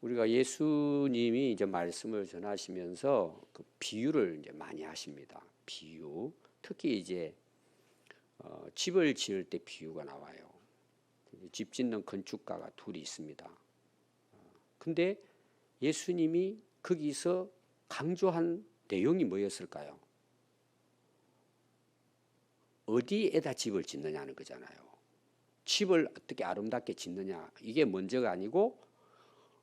우리가 예수님이 이제 말씀을 전하시면서 그 비유를 이제 많이 하십니다. 비유. 특히 이제 어, 집을 지을 때 비유가 나와요. 집 짓는 건축가가 둘이 있습니다. 어, 근데 예수님이 거기서 강조한 내용이 뭐였을까요? 어디에다 집을 짓느냐는 거잖아요. 집을 어떻게 아름답게 짓느냐 이게 먼저가 아니고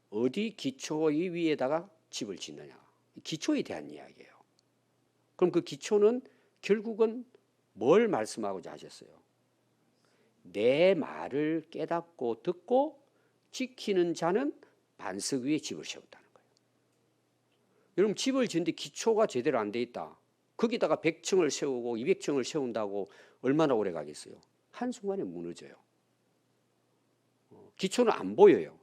어디 기초의 위에다가 집을 짓느냐 기초에 대한 이야기예요. 그럼 그 기초는 결국은 뭘 말씀하고자 하셨어요? 내 말을 깨닫고 듣고 지키는 자는 반석 위에 집을 세웠다는 거예요. 여러분 집을 짓는데 기초가 제대로 안 돼 있다. 거기다가 100층을 세우고 200층을 세운다고 얼마나 오래 가겠어요? 한순간에 무너져요. 어, 기초는 안 보여요.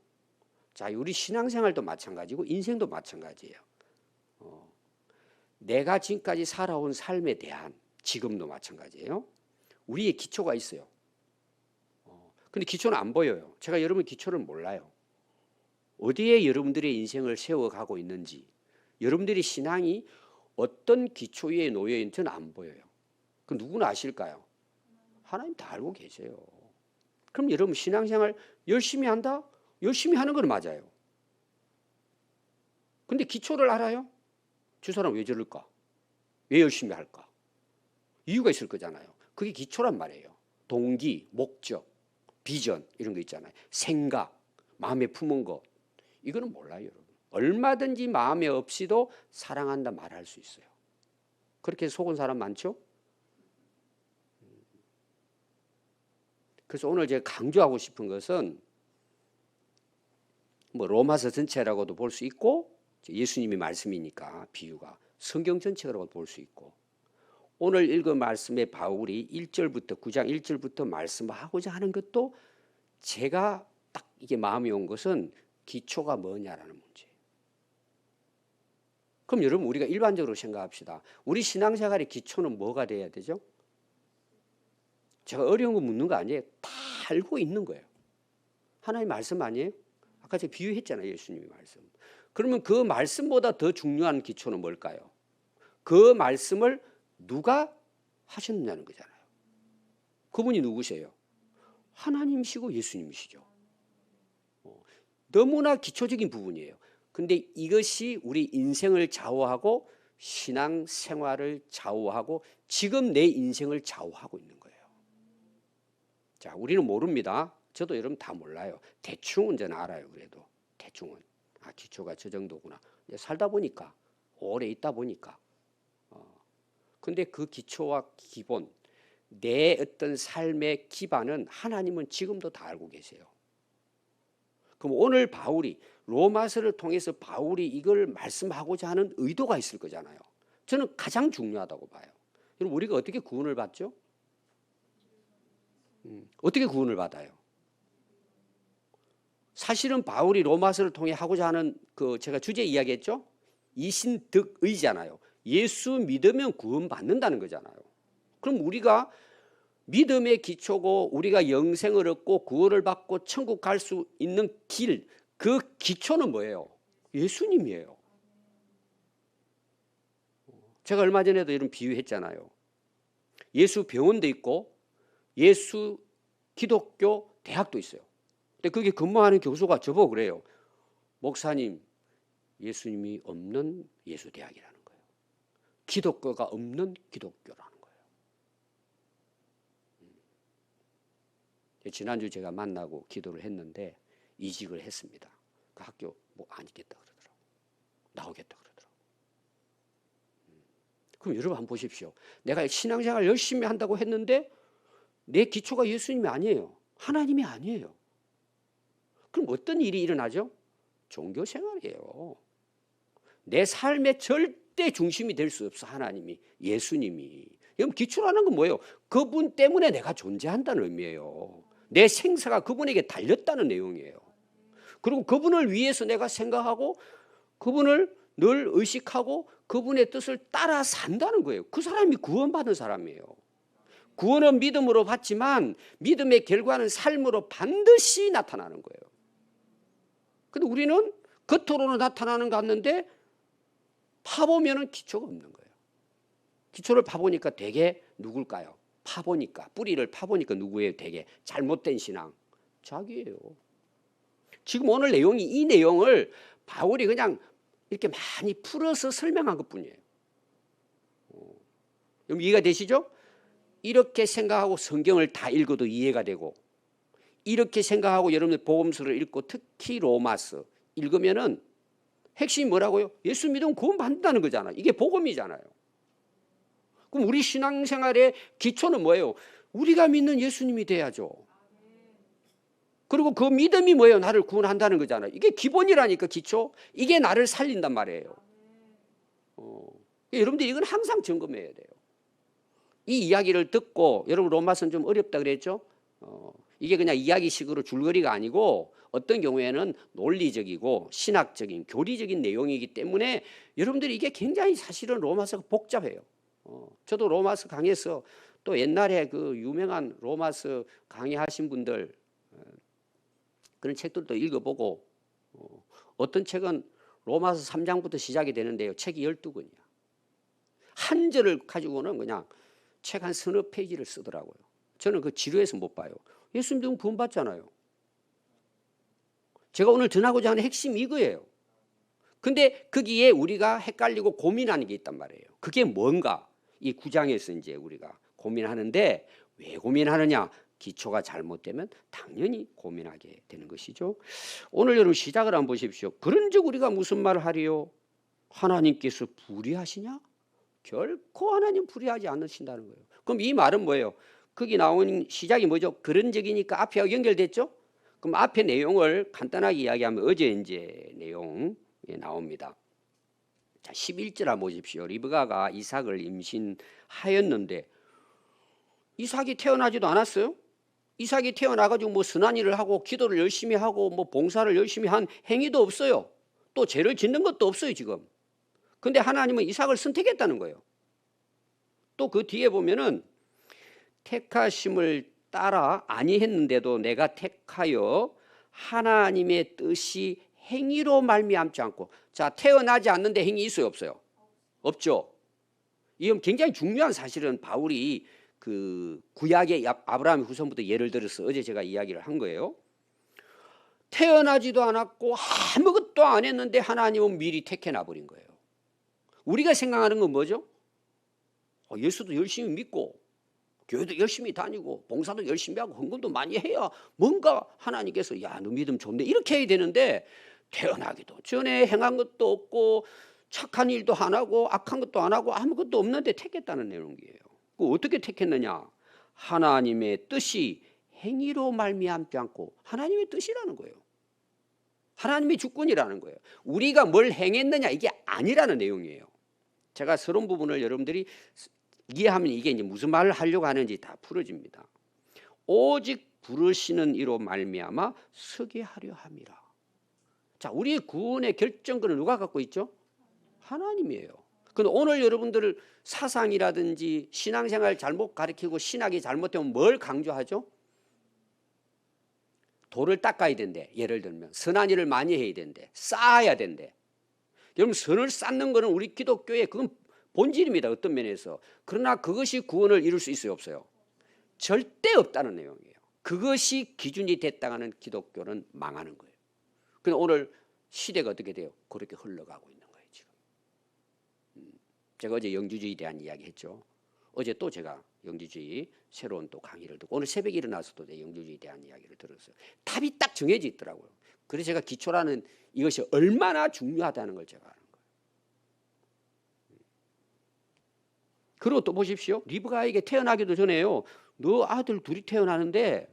자, 우리 신앙생활도 마찬가지고 인생도 마찬가지예요. 어, 내가 지금까지 살아온 삶에 대한 지금도 마찬가지예요. 우리의 기초가 있어요. 어, 근데 기초는 안 보여요. 제가 여러분 기초를 몰라요. 어디에 여러분들의 인생을 세워가고 있는지, 여러분들의 신앙이 어떤 기초 위에 놓여 있는지는 안 보여요. 그 누구나 아실까요? 하나님 다 알고 계세요. 그럼 여러분 신앙생활 열심히 한다? 열심히 하는 건 맞아요. 근데 기초를 알아요? 저 사람 왜 저럴까? 왜 열심히 할까? 이유가 있을 거잖아요. 그게 기초란 말이에요. 동기, 목적, 비전 이런 거 있잖아요. 생각, 마음에 품은 것 이거는 몰라요, 여러분. 얼마든지 마음에 없이도 사랑한다 말할 수 있어요. 그렇게 속은 사람 많죠? 그래서 오늘 제가 강조하고 싶은 것은 뭐 로마서 전체라고도 볼 수 있고 예수님의 말씀이니까 비유가 성경 전체라고 볼 수 있고 오늘 읽은 말씀의 바울이 1절부터 9장 1절부터 말씀하고자 하는 것도 제가 딱 이게 마음이 온 것은 기초가 뭐냐라는 문제예요. 그럼 여러분 우리가 일반적으로 생각합시다. 우리 신앙생활의 기초는 뭐가 돼야 되죠? 제가 어려운 거 묻는 거 아니에요. 다 알고 있는 거예요. 하나님 말씀 아니에요? 아까 제가 비유했잖아요. 예수님의 말씀. 그러면 그 말씀보다 더 중요한 기초는 뭘까요? 그 말씀을 누가 하셨느냐는 거잖아요. 그분이 누구세요? 하나님이시고 예수님이시죠. 어, 너무나 기초적인 부분이에요. 근데 이것이 우리 인생을 좌우하고 신앙 생활을 좌우하고 지금 내 인생을 좌우하고 있는 거예요. 자, 우리는 모릅니다. 저도 여러분 다 몰라요. 대충은 저는 알아요. 그래도 대충은 아 기초가 저 정도구나. 살다 보니까 오래 있다 보니까. 어. 근데 그 기초와 기본 내 어떤 삶의 기반은 하나님은 지금도 다 알고 계세요. 그럼 오늘 바울이 로마서를 통해서 바울이 이걸 말씀하고자 하는 의도가 있을 거잖아요. 저는 가장 중요하다고 봐요. 여러분 우리가 어떻게 구원을 받죠? 음, 어떻게 구원을 받아요? 사실은 바울이 로마서를 통해 하고자 하는 그 제가 주제 이야기했죠? 이신득의잖아요. 예수 믿으면 구원 받는다는 거잖아요. 그럼 우리가 믿음의 기초고 우리가 영생을 얻고 구원을 받고 천국 갈 수 있는 길, 그 기초는 뭐예요? 예수님이에요. 제가 얼마 전에도 이런 비유했잖아요. 예수 병원도 있고 예수 기독교 대학도 있어요. 근데 거기 근무하는 교수가 저보고 그래요. 목사님, 예수님이 없는 예수대학이라는 거예요. 기독교가 없는 기독교라는 거예요. 음. 지난주 제가 만나고 기도를 했는데 이직을 했습니다. 그 학교 뭐안 있겠다 그러더라고. 나오겠다 그러더라고. 음. 그럼 여러분 한번 보십시오. 내가 신앙생활 열심히 한다고 했는데 내 기초가 예수님이 아니에요. 하나님이 아니에요. 그럼 어떤 일이 일어나죠? 종교 생활이에요. 내 삶의 절대 중심이 될 수 없어 하나님이 예수님이. 그럼 기초라는 건 뭐예요? 그분 때문에 내가 존재한다는 의미예요. 내 생사가 그분에게 달렸다는 내용이에요. 그리고 그분을 위해서 내가 생각하고 그분을 늘 의식하고 그분의 뜻을 따라 산다는 거예요. 그 사람이 구원받은 사람이에요. 구원은 믿음으로 받지만 믿음의 결과는 삶으로 반드시 나타나는 거예요. 근데 우리는 겉으로는 나타나는 것 같는데 파보면은 기초가 없는 거예요. 기초를 파보니까 되게 누굴까요? 파보니까 뿌리를 파보니까 누구예요? 되게 잘못된 신앙 자기예요. 지금 오늘 내용이 이 내용을 바울이 그냥 이렇게 많이 풀어서 설명한 것뿐이에요. 어, 이해가 되시죠? 이렇게 생각하고 성경을 다 읽어도 이해가 되고 이렇게 생각하고 여러분들 복음서를 읽고 특히 로마서 읽으면은 핵심이 뭐라고요? 예수 믿으면 구원 받는다는 거잖아요. 이게 복음이잖아요. 그럼 우리 신앙생활의 기초는 뭐예요? 우리가 믿는 예수님이 돼야죠. 그리고 그 믿음이 뭐예요? 나를 구원한다는 거잖아요. 이게 기본이라니까 기초. 이게 나를 살린단 말이에요. 어. 여러분들 이건 항상 점검해야 돼요. 이 이야기를 듣고 여러분 로마서는 좀 어렵다 그랬죠? 어. 이게 그냥 이야기식으로 줄거리가 아니고 어떤 경우에는 논리적이고 신학적인 교리적인 내용이기 때문에 여러분들이 이게 굉장히 사실은 로마서가 복잡해요. 어. 저도 로마서 강의에서 또 옛날에 그 유명한 로마서 강의하신 분들 어, 그런 책들도 읽어보고 어, 어떤 책은 로마서 3장부터 시작이 되는데요. 책이 12권이야. 한 절을 가지고는 그냥 책 한 서너 페이지를 쓰더라고요. 저는 그 지루해서 못 봐요. 예수 믿으면 구원 받잖아요. 제가 오늘 전하고자 하는 핵심이 이거예요. 근데 거기에 우리가 헷갈리고 고민하는 게 있단 말이에요. 그게 뭔가? 이 구장에서 이제 우리가 고민하는데 왜 고민하느냐? 기초가 잘못되면 당연히 고민하게 되는 것이죠. 오늘 여러분 시작을 한번 보십시오. 그런즉 우리가 무슨 말을 하리요? 하나님께서 불의하시냐? 결코 하나님 불의하지 않으신다는 거예요. 그럼 이 말은 뭐예요? 거기 나온 시작이 뭐죠? 그런 적이니까 앞에하고 연결됐죠? 그럼 앞에 내용을 간단하게 이야기하면 어제 이제 내용 나옵니다. 자, 11절 한번 보십시오. 리브가가 이삭을 임신하였는데 이삭이 태어나지도 않았어요. 이삭이 태어나가지고 뭐 선한 일을 하고 기도를 열심히 하고 뭐 봉사를 열심히 한 행위도 없어요. 또 죄를 짓는 것도 없어요 지금. 근데 하나님은 이삭을 선택했다는 거예요. 또 그 뒤에 보면은 택하심을 따라 아니했는데도 내가 택하여 하나님의 뜻이 행위로 말미암지 않고 자 태어나지 않는데 행위 있어요 없어요? 없죠. 이건 굉장히 중요한 사실은 바울이 그 구약의 아브라함 후손부터 예를 들어서 어제 제가 이야기를 한 거예요. 태어나지도 않았고 아무것도 안 했는데 하나님은 미리 택해놔 버린 거예요. 우리가 생각하는 건 뭐죠? 어, 예수도 열심히 믿고 교회도 열심히 다니고 봉사도 열심히 하고 헌금도 많이 해야 뭔가 하나님께서 야 너 믿음 좋네 이렇게 해야 되는데 태어나기도 전에 행한 것도 없고 착한 일도 안 하고 악한 것도 안 하고 아무것도 없는데 택했다는 내용이에요. 그 어떻게 택했느냐? 하나님의 뜻이 행위로 말미암지 않고 하나님의 뜻이라는 거예요. 하나님의 주권이라는 거예요. 우리가 뭘 행했느냐 이게 아니라는 내용이에요. 제가 서론 부분을 여러분들이 이해하면 이게 이제 무슨 말을 하려고 하는지 다 풀어집니다. 오직 부르시는 이로 말미암아 서게 하려 함이라. 자, 우리의 구원의 결정권을 누가 갖고 있죠? 하나님이에요. 근데 오늘 여러분들 사상이라든지 신앙생활 잘못 가르치고 신학이 잘못되면 뭘 강조하죠? 돌을 닦아야 된대. 예를 들면 선한 일을 많이 해야 된대. 쌓아야 된대. 여러분 선을 쌓는 거는 우리 기독교의 그건 본질입니다. 어떤 면에서. 그러나 그것이 구원을 이룰 수 있어요, 없어요? 절대 없다는 내용이에요. 그것이 기준이 됐다가는 기독교는 망하는 거예요. 근데 오늘 시대가 어떻게 돼요? 그렇게 흘러가고 있는 거예요, 지금. 음, 제가 어제 영주주의에 대한 이야기 했죠. 어제 또 제가 영주주의 새로운 또 강의를 듣고 오늘 새벽에 일어나서도 영주주의에 대한 이야기를 들었어요. 답이 딱 정해져 있더라고요. 그래서 제가 기초라는 이것이 얼마나 중요하다는 걸 제가 아는 거예요. 음. 그리고 또 보십시오. 리브가에게 태어나기도 전에요. 너 아들 둘이 태어나는데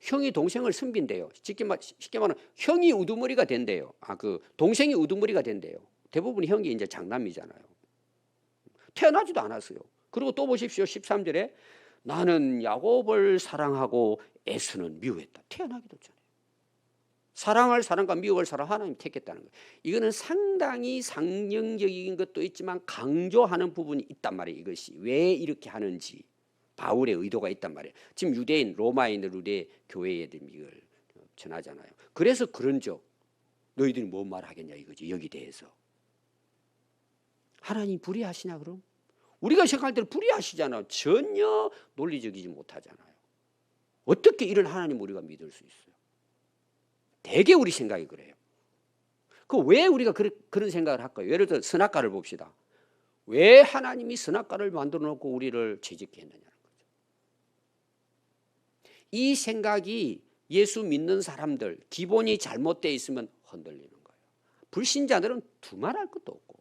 형이 동생을 선빈대요. 쉽게, 말, 쉽게 말하면 형이 우두머리가 된대요. 아, 그 동생이 우두머리가 된대요. 대부분 형이 이제 장남이잖아요. 태어나지도 않았어요. 그리고 또 보십시오. 13절에 나는 야곱을 사랑하고 에스는 미워했다. 태어나기도 전에. 사랑할 사람과 미워할 사람 하나님 택했다는 거예요. 이거는 상당히 상징적인 것도 있지만 강조하는 부분이 있단 말이에요. 이것이 왜 이렇게 하는지. 바울의 의도가 있단 말이에요. 지금 유대인 로마인들 우리 교회 애들이 이걸 전하잖아요. 그래서 그런즉 너희들이 뭔 말하겠냐 이거지 여기 대해서. 하나님 불의하시냐 그럼? 우리가 생각할 때는 불의하시잖아. 전혀 논리적이지 못하잖아요. 어떻게 이런 하나님 우리가 믿을 수 있어요? 대개 우리 생각이 그래요. 그 왜 우리가 그런, 그런 생각을 할까요? 예를 들어 선악과를 봅시다. 왜 하나님이 선악과를 만들어 놓고 우리를 죄짓게 했느냐는 거죠. 이 생각이 예수 믿는 사람들 기본이 잘못되어 있으면 흔들리는 거예요. 불신자들은 두말할 것도 없고.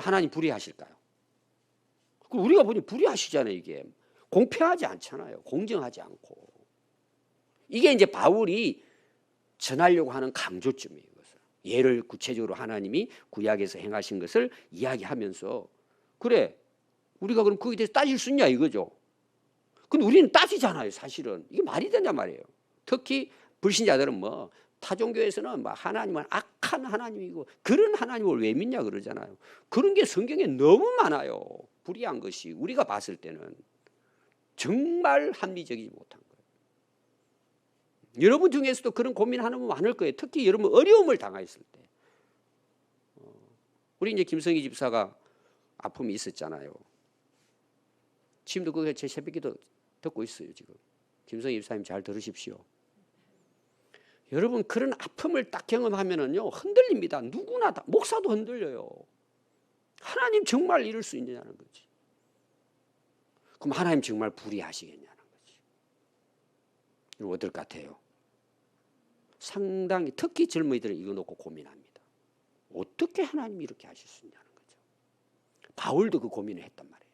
하나님 불의하실까요? 그 우리가 보니 불의하시잖아요, 이게. 공평하지 않잖아요. 공정하지 않고. 이게 이제 바울이 전하려고 하는 강조점이에요. 예를 구체적으로 하나님이 구약에서 행하신 것을 이야기하면서 그래 우리가 그럼 거기에 대해서 따질 수 있냐 이거죠. 근데 우리는 따지잖아요, 사실은. 이게 말이 되냐 말이에요. 특히 불신자들은 뭐 타종교에서는 뭐 하나님은 악한 하나님이고 그런 하나님을 왜 믿냐 그러잖아요. 그런 게 성경에 너무 많아요. 불의한 것이 우리가 봤을 때는 정말 합리적이지 못한. 여러분 중에서도 그런 고민하는 분 많을 거예요. 특히 여러분 어려움을 당했을 때. 어, 우리 이제 김성희 집사가 아픔이 있었잖아요. 지금도 그게 제 새벽기도 듣고 있어요 지금. 김성희 집사님 잘 들으십시오. 여러분 그런 아픔을 딱 경험하면은요 흔들립니다. 누구나 다 목사도 흔들려요. 하나님 정말 이럴 수 있느냐는 거지. 그럼 하나님 정말 불의하시겠냐는 거지. 이거 어떨 것 같아요? 상당히 특히 젊은이들은 이거 놓고 고민합니다. 어떻게 하나님이 이렇게 하실 수 있냐는 거죠. 바울도 그 고민을 했단 말이에요.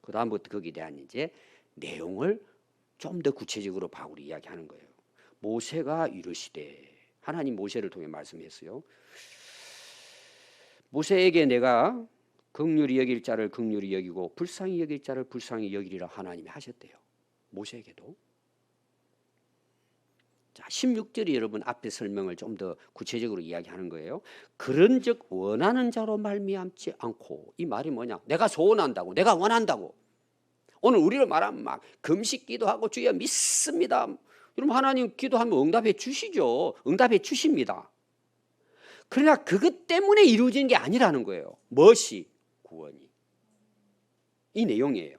그 다음부터 거기에 대한 이제 내용을 좀 더 구체적으로 바울이 이야기하는 거예요. 모세가 이르시되 하나님 모세를 통해 말씀했어요. 모세에게 내가 극률이 여길 자를 극률이 여기고 불쌍히 여길 자를 불쌍히 여기리라 하나님이 하셨대요. 모세에게도. 자, 16절이 여러분 앞에 설명을 좀 더 구체적으로 이야기하는 거예요. 그런즉 원하는 자로 말미암지 않고 이 말이 뭐냐? 내가 소원한다고, 내가 원한다고. 오늘 우리로 말하면 막 금식 기도하고 주여 믿습니다. 여러분 하나님 기도하면 응답해 주시죠. 응답해 주십니다. 그러나 그것 때문에 이루어지는 게 아니라는 거예요. 무엇이 구원이 이 내용이에요.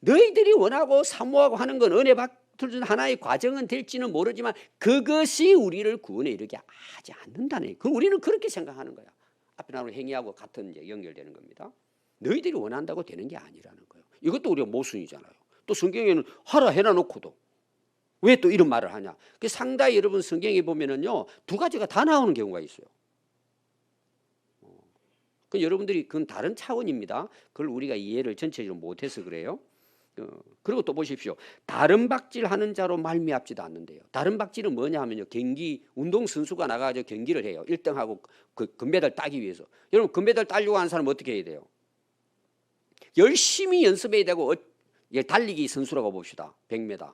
너희들이 원하고 사모하고 하는 건 은혜 받 을 하나의 과정은 될지는 모르지만 그것이 우리를 구원에 이르게 하지 않는다네. 그 우리는 그렇게 생각하는 거야. 앞에 나오는 행위하고 같은 이제 연결되는 겁니다. 너희들이 원한다고 되는 게 아니라는 거예요. 이것도 우리가 모순이잖아요. 또 성경에는 하라 해놔 놓고도 왜 또 이런 말을 하냐? 그 상당히 여러분 성경에 보면은요 두 가지가 다 나오는 경우가 있어요. 그 여러분들이 그건 다른 차원입니다. 그걸 우리가 이해를 전체적으로 못해서 그래요. 어, 그리고 또 보십시오. 다른 박질 하는 자로 말미암지도 않는데요. 다른 박질은 뭐냐 하면요. 경기 운동 선수가 나가서 경기를 해요. 1등하고 그 금메달 따기 위해서. 여러분 금메달 따려고 하는 사람 어떻게 해야 돼요? 열심히 연습해야 되고 어, 예, 달리기 선수라고 봅시다. 100m.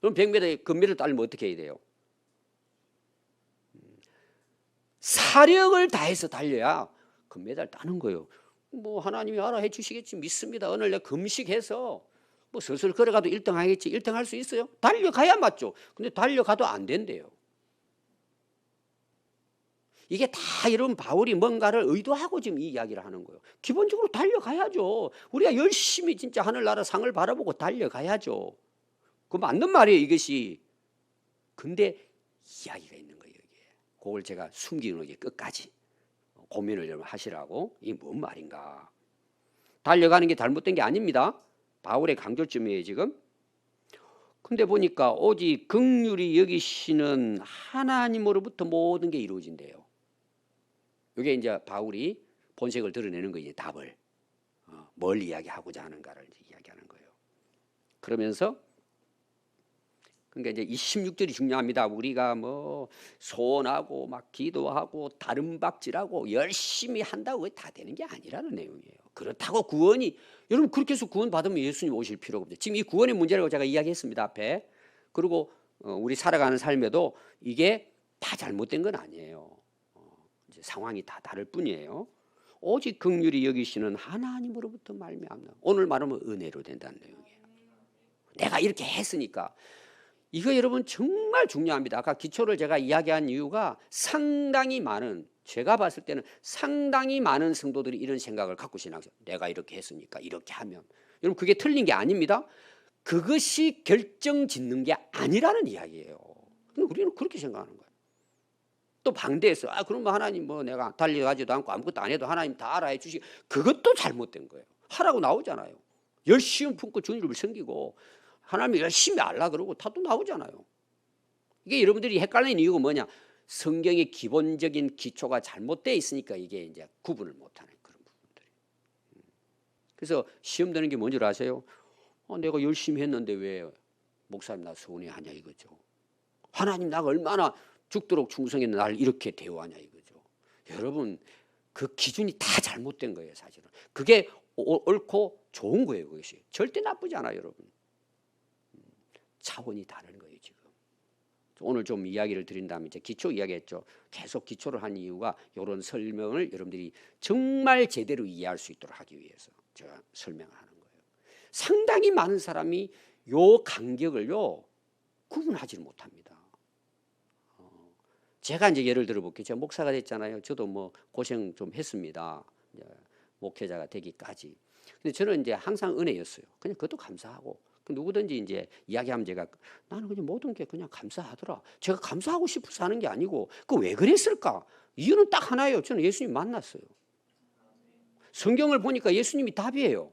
그럼 100m 금메달 따려면 어떻게 해야 돼요? 음, 사력을 다해서 달려야 금메달 따는 거예요. 뭐 하나님이 알아 해 주시겠지 믿습니다. 오늘 내 금식해서 뭐 슬슬 걸어가도 1등 하겠지. 1등 할 수 있어요? 달려가야 맞죠. 근데 달려가도 안 된대요. 이게 다 여러분 바울이 뭔가를 의도하고 지금 이 이야기를 하는 거예요. 기본적으로 달려가야죠. 우리가 열심히 진짜 하늘나라 상을 바라보고 달려가야죠. 그 맞는 말이에요, 이것이. 근데 이야기가 있는 거예요, 이게. 그걸 제가 숨기는 게 끝까지 고민을 좀 하시라고. 이게 뭔 말인가? 달려가는 게 잘못된 게 아닙니다. 바울의 강조점이에요, 지금. 근데 보니까 오직 극률이 여기시는 하나님으로부터 모든 게 이루어진대요. 이게 이제 바울이 본색을 드러내는 거예요, 답을. 어, 뭘 이야기하고자 하는가를 이야기하는 거예요. 그러면서 그러니까 이제 이 16절이 중요합니다. 우리가 뭐 소원하고 막 기도하고 다른 박질하고 열심히 한다고 다 되는 게 아니라는 내용이에요. 그렇다고 구원이 여러분 그렇게 해서 구원 받으면 예수님 오실 필요가 없죠. 지금 이 구원의 문제라고 제가 이야기했습니다 앞에. 그리고 어, 우리 살아가는 삶에도 이게 다 잘못된 건 아니에요. 어, 이제 상황이 다 다를 뿐이에요. 오직 긍휼히 여기시는 하나님으로부터 말미암나. 오늘 말하면 은혜로 된다는 내용이에요. 내가 이렇게 했으니까 이거 여러분 정말 중요합니다. 아까 기초를 제가 이야기한 이유가 상당히 많은 제가 봤을 때는 상당히 많은 성도들이 이런 생각을 갖고 신앙생 내가 이렇게 했으니까 이렇게 하면 여러분 그게 틀린 게 아닙니다. 그것이 결정 짓는 게 아니라는 이야기예요. 근데 우리는 그렇게 생각하는 거예요. 또 반대해서 아 그러면 하나님 뭐 내가 달려가지도 않고 아무것도 안 해도 하나님 다 알아 해 주시 그것도 잘못된 거예요. 하라고 나오잖아요. 열심히 품고 주님을 섬기고 하나님이 열심히 알라 그러고 다 또 나오잖아요. 이게 여러분들이 헷갈리는 이유가 뭐냐? 성경의 기본적인 기초가 잘못되어 있으니까 이게 이제 구분을 못하는 그런 부분들이. 음. 그래서 시험 되는 게 뭔지 아세요? 어, 내가 열심히 했는데 왜 목사님 나 서운해하냐 이거죠. 하나님 나가 얼마나 죽도록 충성했는데 날 이렇게 대우하냐 이거죠. 여러분 그 기준이 다 잘못된 거예요 사실은. 그게 오- 옳고 좋은 거예요 그것이. 절대 나쁘지 않아요 여러분. 음, 차원이 다른 거예요 지금. 오늘 좀 이야기를 드린 다음에 이제 기초 이야기했죠. 계속 기초를 한 이유가 이런 설명을 여러분들이 정말 제대로 이해할 수 있도록 하기 위해서 제가 설명을 하는 거예요. 상당히 많은 사람이 요 간격을요 구분하지 못합니다. 어, 제가 이제 예를 들어 볼게요. 제가 목사가 됐잖아요. 저도 뭐 고생 좀 했습니다. 목회자가 되기까지. 근데 저는 이제 항상 은혜였어요. 그냥 그것도 감사하고 그 누구든지 이제 이야기하면 제가 나는 그냥 모든 게 그냥 감사하더라. 제가 감사하고 싶어서 하는 게 아니고 그 왜 그랬을까? 이유는 딱 하나예요. 저는 예수님 만났어요. 성경을 보니까 예수님이 답이에요.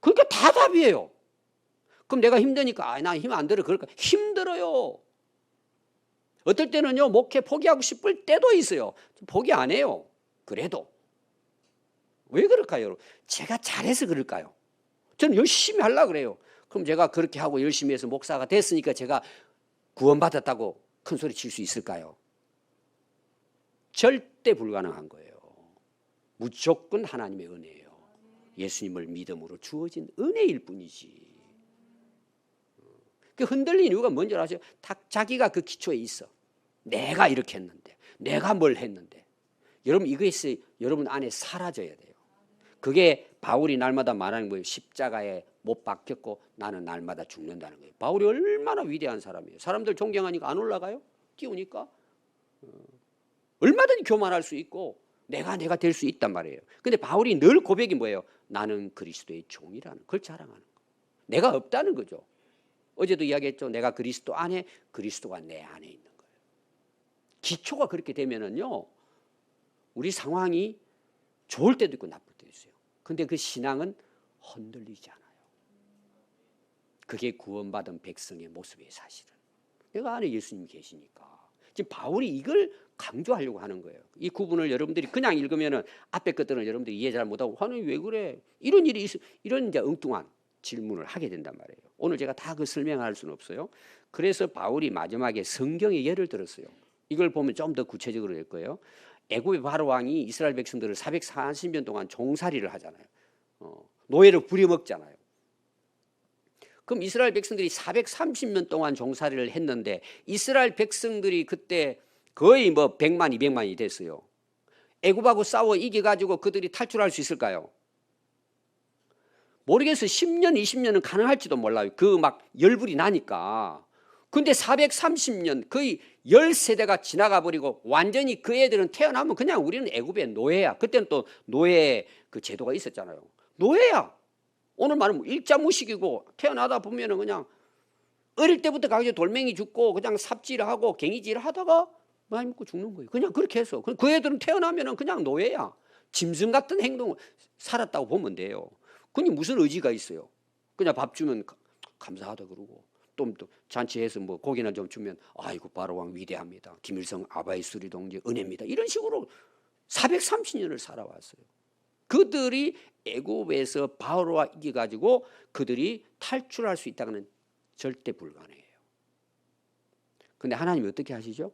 그러니까 다 답이에요. 그럼 내가 힘드니까 아, 나 힘 안 들어. 그럴까? 힘들어요. 어떨 때는요, 목회 포기하고 싶을 때도 있어요. 포기 안 해요. 그래도. 왜 그럴까요? 제가 잘해서 그럴까요? 저는 열심히 하려고 그래요. 그럼 제가 그렇게 하고 열심히 해서 목사가 됐으니까 제가 구원받았다고 큰 소리 칠 수 있을까요? 절대 불가능한 거예요. 무조건 하나님의 은혜예요. 예수님을 믿음으로 주어진 은혜일 뿐이지. 그 흔들린 이유가 뭔지 아세요? 다 자기가 그 기초에 있어. 내가 이렇게 했는데, 내가 뭘 했는데. 여러분 이것이 여러분 안에 사라져야 돼요. 그게 바울이 날마다 말하는 거예요. 십자가에 못 박혔고 나는 날마다 죽는다는 거예요. 바울이 얼마나 위대한 사람이에요. 사람들 존경하니까 안 올라가요? 띄우니까 어, 얼마든지 교만할 수 있고 내가 내가 될 수 있단 말이에요. 근데 바울이 늘 고백이 뭐예요? 나는 그리스도의 종이라는 그걸 자랑하는 거. 내가 없다는 거죠. 어제도 이야기했죠. 내가 그리스도 안에 그리스도가 내 안에 있는 거예요. 기초가 그렇게 되면은요. 우리 상황이 좋을 때도 있고 나쁠 때도 있어요. 근데 그 신앙은 흔들리지 않아요. 그게 구원받은 백성의 모습이에요, 사실은. 내가 안에 예수님이 계시니까. 지금 바울이 이걸 강조하려고 하는 거예요. 이 구분을 여러분들이 그냥 읽으면은 앞에 것들은 여러분들이 이해 잘 못하고 하나님 왜 그래? 이런 일이 있 이런 이제 엉뚱한 질문을 하게 된단 말이에요. 오늘 제가 다 그 설명할 수는 없어요. 그래서 바울이 마지막에 성경의 예를 들었어요. 이걸 보면 좀 더 구체적으로 될 거예요. 애굽의 바로 왕이 이스라엘 백성들을 440년 동안 종살이를 하잖아요. 어, 노예를 부려먹잖아요. 그럼 이스라엘 백성들이 430년 동안 종살이를 했는데 이스라엘 백성들이 그때 거의 뭐 100만, 200만이 됐어요. 애굽하고 싸워 이겨 가지고 그들이 탈출할 수 있을까요? 모르겠어요. 10년, 20년은 가능할지도 몰라요. 그 막 열불이 나니까. 근데 430년 거의 10세대가 지나가 버리고 완전히 그 애들은 태어나면 그냥 우리는 애굽의 노예야. 그때는 또 노예 그 제도가 있었잖아요. 노예야. 오늘 말은 일자무식이고 태어나다 보면은 그냥 어릴 때부터 가게 돌멩이 죽고 그냥 삽질하고 갱이질 하다가 많이 먹고 죽는 거예요. 그냥 그렇게 해서 그 애들은 태어나면은 그냥 노예야. 짐승 같은 행동을 살았다고 보면 돼요. 그니 무슨 의지가 있어요? 그냥 밥 주면 가- 감사하다 그러고 또, 또 잔치해서 뭐 고기나 좀 주면 아이고 바로왕 위대합니다. 김일성 아바이 수리 동지 은혜입니다. 이런 식으로 430년을 살아왔어요. 그들이 애굽에서 바로와 이겨 가지고 그들이 탈출할 수 있다는 절대 불가능해요. 근데 하나님이 어떻게 하시죠?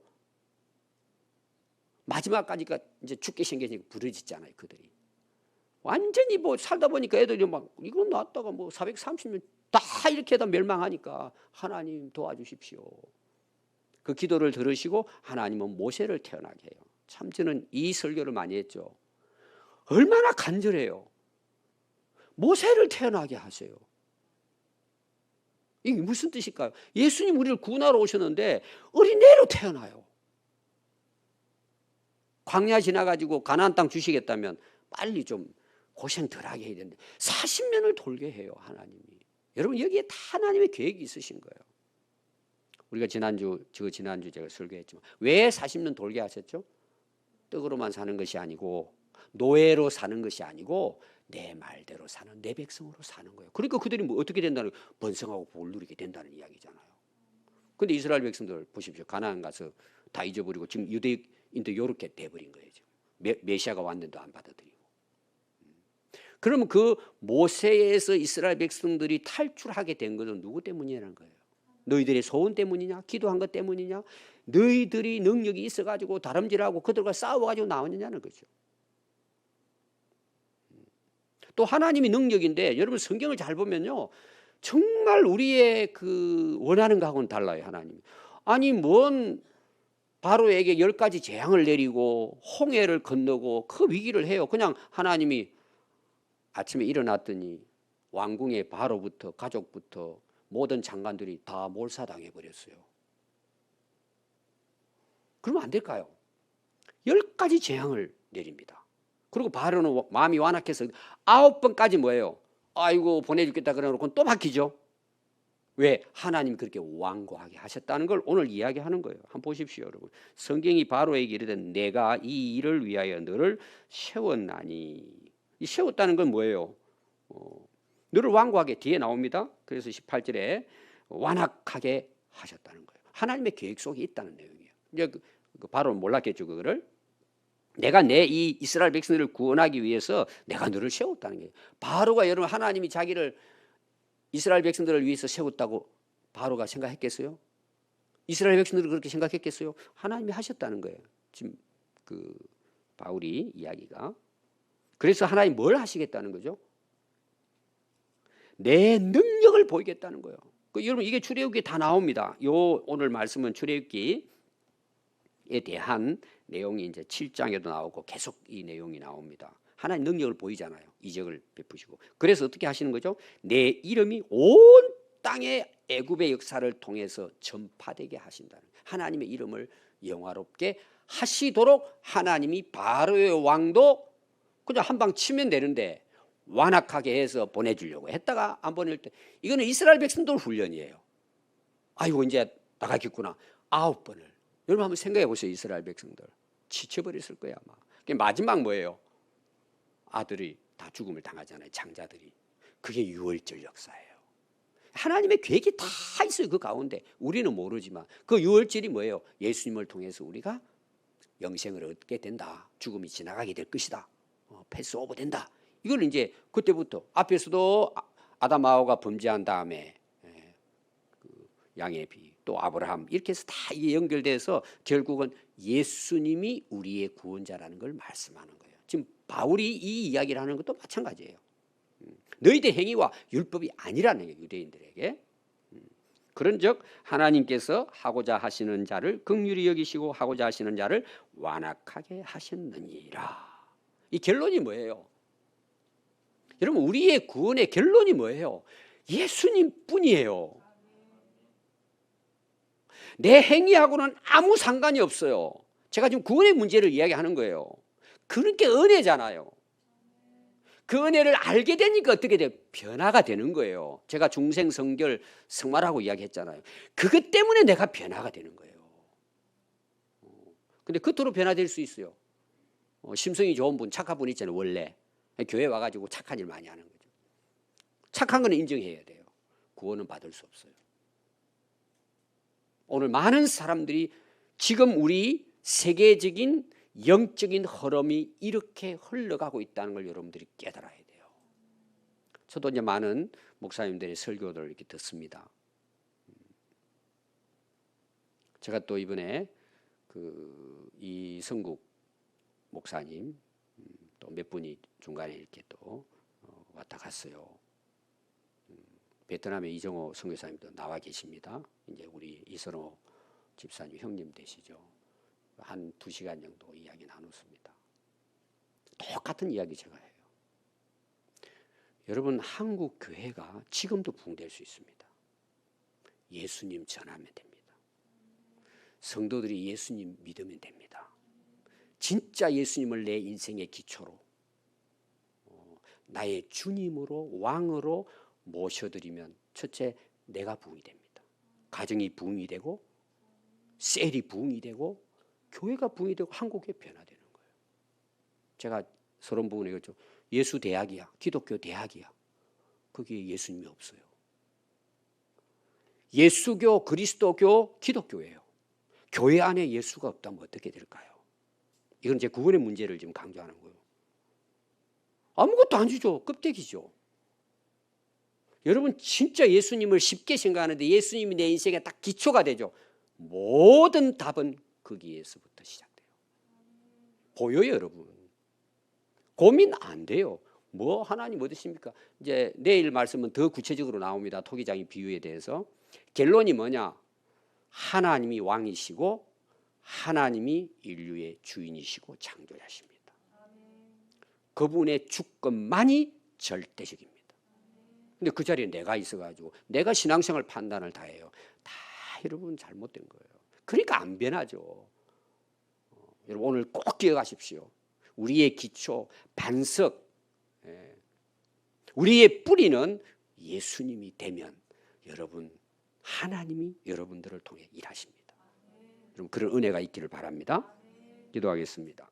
마지막까지가 이제 죽게 생겨서 부러지잖아요, 그들이. 완전히 뭐 살다 보니까 애들이 막 이건 놨다가 뭐 430년 다 이렇게 다 멸망하니까 하나님 도와주십시오. 그 기도를 들으시고 하나님은 모세를 태어나게 해요. 참 저는 이 설교를 많이 했죠. 얼마나 간절해요. 모세를 태어나게 하세요. 이게 무슨 뜻일까요? 예수님 우리를 구원하러 오셨는데 어린애로 태어나요. 광야 지나가지고 가나안 땅 주시겠다면 빨리 좀 고생 덜하게 해야 되는데 40년을 돌게 해요 하나님이. 여러분 여기에 다 하나님의 계획이 있으신 거예요. 우리가 지난주 저 지난주 제가 설교했지만 왜 40년 돌게 하셨죠? 떡으로만 사는 것이 아니고 노예로 사는 것이 아니고 내 말대로 사는 내 백성으로 사는 거예요. 그러니까 그들이 뭐 어떻게 된다는 번성하고 복을 누리게 된다는 이야기잖아요. 근데 이스라엘 백성들 보십시오. 가나안 가서 다 잊어버리고 지금 유대인도 이렇게 돼버린 거예요. 지금 메, 메시아가 왔는데도 안 받아들이고. 음. 그러면 그 모세에서 이스라엘 백성들이 탈출하게 된 것은 누구 때문이라는 거예요? 너희들의 소원 때문이냐? 기도한 것 때문이냐? 너희들이 능력이 있어가지고 다름질하고 그들과 싸워가지고 나왔느냐는 거죠. 또 하나님이 능력인데 여러분 성경을 잘 보면요. 정말 우리의 그 원하는 것하고는 달라요, 하나님. 아니, 뭔 바로에게 열 가지 재앙을 내리고 홍해를 건너고 그 위기를 해요. 그냥 하나님이 아침에 일어났더니 왕궁의 바로부터 가족부터 모든 장관들이 다 몰사당해 버렸어요. 그러면 안 될까요? 열 가지 재앙을 내립니다. 그리고 바로는 마음이 완악해서 아홉 번까지 뭐예요? 아이고 보내주겠다 그래놓고 또 바뀌죠. 왜 하나님 그렇게 완고하게 하셨다는 걸 오늘 이야기하는 거예요. 한번 보십시오, 여러분. 성경이 바로에게 이르되 내가 이 일을 위하여 너를 세웠나니 이 세웠다는 건 뭐예요? 어, 너를 완고하게 뒤에 나옵니다. 그래서 18절에 완악하게 하셨다는 거예요. 하나님의 계획 속에 있다는 내용이에요. 이제 그, 그 바로 몰랐겠죠, 그거를. 내가 내 이 이스라엘 백성들을 구원하기 위해서 내가 너를 세웠다는 거예요. 바로가 여러분 하나님이 자기를 이스라엘 백성들을 위해서 세웠다고 바로가 생각했겠어요? 이스라엘 백성들이 그렇게 생각했겠어요? 하나님이 하셨다는 거예요. 지금 그 바울이 이야기가 그래서 하나님 뭘 하시겠다는 거죠? 내 능력을 보이겠다는 거예요. 그 여러분 이게 출애굽기 다 나옵니다. 요 오늘 말씀은 출애굽기 에 대한 내용이 이제 7장에도 나오고 계속 이 내용이 나옵니다. 하나님 능력을 보이잖아요. 이적을 베푸시고. 그래서 어떻게 하시는 거죠? 내 이름이 온 땅의 애굽의 역사를 통해서 전파되게 하신다는 하나님의 이름을 영화롭게 하시도록 하나님이 바로의 왕도 그냥 한 방 치면 되는데 완악하게 해서 보내주려고 했다가 안 보낼 때 이거는 이스라엘 백성들 훈련이에요. 아이고 이제 나가겠구나 아홉 번을 여러분 한번 생각해 보세요 이스라엘 백성들 지쳐버렸을 거야 아마. 마지막 뭐예요? 아들이 다 죽음을 당하잖아요. 장자들이. 그게 유월절 역사예요. 하나님의 계획이 다 있어요. 그 가운데. 우리는 모르지만 그 유월절이 뭐예요? 예수님을 통해서 우리가 영생을 얻게 된다. 죽음이 지나가게 될 것이다. 어, 패스 오버 된다. 이걸 이제 그때부터 앞에서도 아, 아담아오가 범죄한 다음에 예, 그 양의 비, 또 아브라함 이렇게 해서 다 연결돼서 결국은 예수님이 우리의 구원자라는 걸 말씀하는 거예요. 지금 바울이 이 이야기를 하는 것도 마찬가지예요. 음, 너희들 행위와 율법이 아니라는 게 유대인들에게. 음, 그런즉 하나님께서 하고자 하시는 자를 긍휼히 여기시고 하고자 하시는 자를 완악하게 하셨느니라. 이 결론이 뭐예요? 여러분 우리의 구원의 결론이 뭐예요? 예수님뿐이에요. 내 행위하고는 아무 상관이 없어요. 제가 지금 구원의 문제를 이야기하는 거예요. 그렇게 은혜잖아요. 그 은혜를 알게 되니까 어떻게 돼? 변화가 되는 거예요. 제가 중생 성결 성화라고 이야기했잖아요. 그것 때문에 내가 변화가 되는 거예요. 어, 근데 끝으로 변화될 수 있어요. 어, 심성이 좋은 분, 착한 분 있잖아요. 원래 교회 와가지고 착한 일 많이 하는 거죠. 착한 거는 인정해야 돼요. 구원은 받을 수 없어요. 오늘 많은 사람들이 지금 우리 세계적인 영적인 흐름이 이렇게 흘러가고 있다는 걸 여러분들이 깨달아야 돼요. 저도 이제 많은 목사님들의 설교들을 이렇게 듣습니다. 제가 또 이번에 그 이 성국 목사님 음, 또몇 분이 중간에 이렇게 또 어, 왔다 갔어요. 음, 베트남의 이정호 선교사님도 나와 계십니다. 이제 우리 이선호 집사님 형님 되시죠. 한 두 시간 정도 이야기 나눴습니다. 똑같은 이야기 제가 해요. 여러분 한국 교회가 지금도 붕될 수 있습니다. 예수님 전하면 됩니다. 성도들이 예수님 믿으면 됩니다. 진짜 예수님을 내 인생의 기초로 어, 나의 주님으로 왕으로 모셔드리면 첫째 내가 부흥이 됩니다. 가정이 부흥이 되고 셀이 부흥이 되고 교회가 부흥이 되고 한국이 변화되는 거예요. 제가 서론 부분에 그죠 예수 대학이야, 기독교 대학이야. 거기에 예수님이 없어요. 예수교, 그리스도교, 기독교예요. 교회 안에 예수가 없다면 어떻게 될까요? 이건 이제 구원의 문제를 지금 강조하는 거예요. 아무것도 안 주죠. 껍데기죠. 여러분 진짜 예수님을 쉽게 생각하는데 예수님이 내 인생에 딱 기초가 되죠. 모든 답은 거기에서부터 시작돼요. 보여요, 여러분. 고민 안 돼요. 뭐 하나님 어디십니까? 이제 내일 말씀은 더 구체적으로 나옵니다. 토기장의 비유에 대해서. 결론이 뭐냐? 하나님이 왕이시고 하나님이 인류의 주인이시고 창조자십니다. 그분의 주권만이 절대적입니다. 근데 그 자리에 내가 있어가지고 내가 신앙생활 판단을 다 해요. 다 여러분 잘못된 거예요. 그러니까 안 변하죠. 어, 여러분 오늘 꼭 기억하십시오. 우리의 기초 반석, 예. 우리의 뿌리는 예수님이 되면 여러분 하나님이 여러분들을 통해 일하십니다. 여러분 그런 은혜가 있기를 바랍니다. 기도하겠습니다.